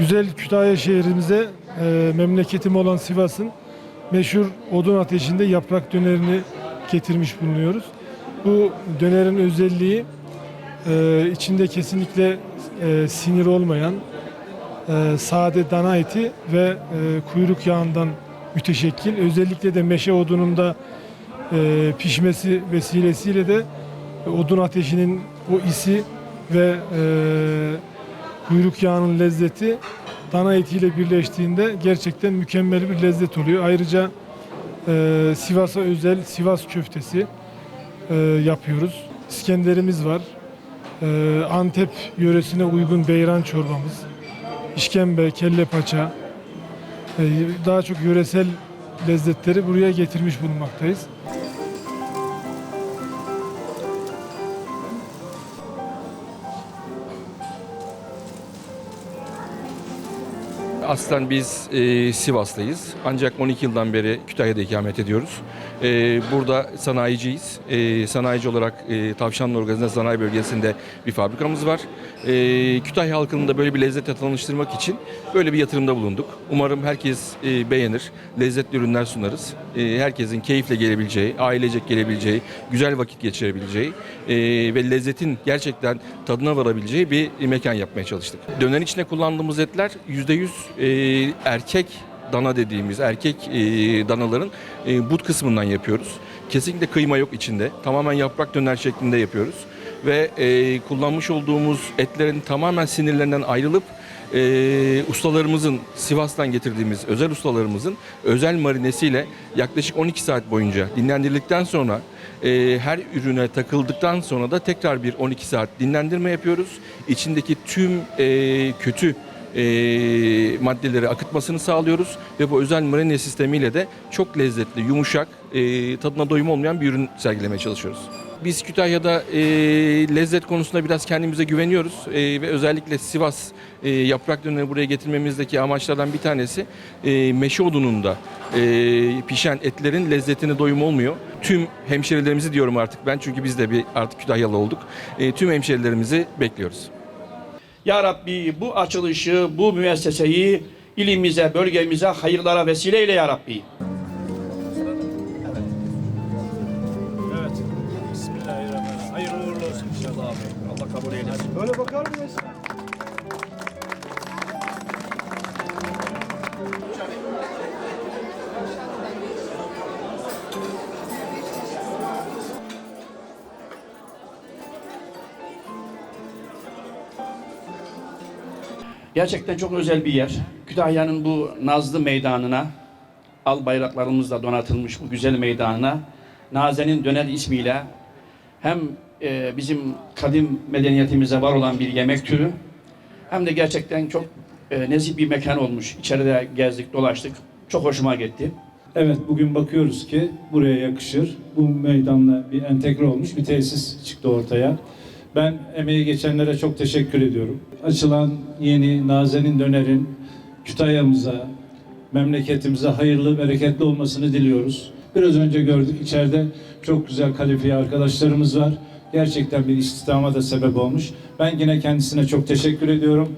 güzel Kütahya şehrimize e, memleketim olan Sivas'ın meşhur odun ateşinde yaprak dönerini getirmiş bulunuyoruz. Bu dönerin özelliği e, içinde kesinlikle e, sinir olmayan e, sade dana eti ve e, kuyruk yağından müteşekkil. Özellikle de meşe odununda e, pişmesi vesilesiyle de odun ateşinin o isi ve e, kuyruk yağının lezzeti dana etiyle birleştiğinde gerçekten mükemmel bir lezzet oluyor. Ayrıca e, Sivas'a özel Sivas köftesi e, yapıyoruz. İskenderimiz var. E, Antep yöresine uygun beyran çorbamız. İşkembe, kelle paça. e, daha çok yöresel lezzetleri buraya getirmiş bulunmaktayız. Aslen biz e, Sivas'tayız. Ancak 12 yıldan beri Kütahya'da ikamet ediyoruz. E, burada sanayiciyiz. E, sanayici olarak e, Tavşanlı Organize Sanayi Bölgesi'nde bir fabrikamız var. E, Kütahya halkının da böyle bir lezzetle tanıştırmak için böyle bir yatırımda bulunduk. Umarım herkes e, beğenir. Lezzetli ürünler sunarız. E, herkesin keyifle gelebileceği, ailecek gelebileceği, güzel vakit geçirebileceği e, ve lezzetin gerçekten tadına varabileceği bir mekan yapmaya çalıştık. Döner içine kullandığımız etler %100 e, erkek dana dediğimiz erkek e, danaların e, but kısmından yapıyoruz. Kesinlikle kıyma yok içinde. Tamamen yaprak döner şeklinde yapıyoruz. Ve e, kullanmış olduğumuz etlerin tamamen sinirlerinden ayrılıp e, ustalarımızın Sivas'tan getirdiğimiz özel ustalarımızın özel marinesiyle yaklaşık 12 saat boyunca dinlendirildikten sonra e, her ürüne takıldıktan sonra da tekrar bir 12 saat dinlendirme yapıyoruz. İçindeki tüm e, kötü e, maddeleri akıtmasını sağlıyoruz ve bu özel marine sistemiyle de çok lezzetli, yumuşak, e, tadına doyum olmayan bir ürün sergilemeye çalışıyoruz. Biz Kütahya'da e, lezzet konusunda biraz kendimize güveniyoruz e, ve özellikle Sivas e, yaprak döneri buraya getirmemizdeki amaçlardan bir tanesi e, meşe odununda e, pişen etlerin lezzetine doyum olmuyor. Tüm hemşerilerimizi diyorum artık ben çünkü biz de bir artık Kütahyalı olduk. E, tüm hemşerilerimizi bekliyoruz. Ya Rabbi bu açılışı, bu müesseseyi ilimize, bölgemize hayırlara vesile eyle ya Rabbi. Abi. Allah kabul eylesin. Böyle bakar mıyız? Gerçekten çok özel bir yer. Kütahya'nın bu Nazlı Meydanı'na, al bayraklarımızla donatılmış bu güzel meydanına, Naze'nin Döner ismiyle hem e, bizim kadim medeniyetimize var olan bir yemek türü, hem de gerçekten çok e, nezih bir mekan olmuş. İçeride gezdik, dolaştık. Çok hoşuma gitti. Evet bugün bakıyoruz ki buraya yakışır. Bu meydanla bir entegre olmuş bir tesis çıktı ortaya. Ben emeği geçenlere çok teşekkür ediyorum. Açılan yeni Nazenin Döner'in Kütahya'mıza, memleketimize hayırlı, bereketli olmasını diliyoruz. Biraz önce gördük içeride çok güzel kalifiye arkadaşlarımız var. Gerçekten bir istihdama da sebep olmuş. Ben yine kendisine çok teşekkür ediyorum.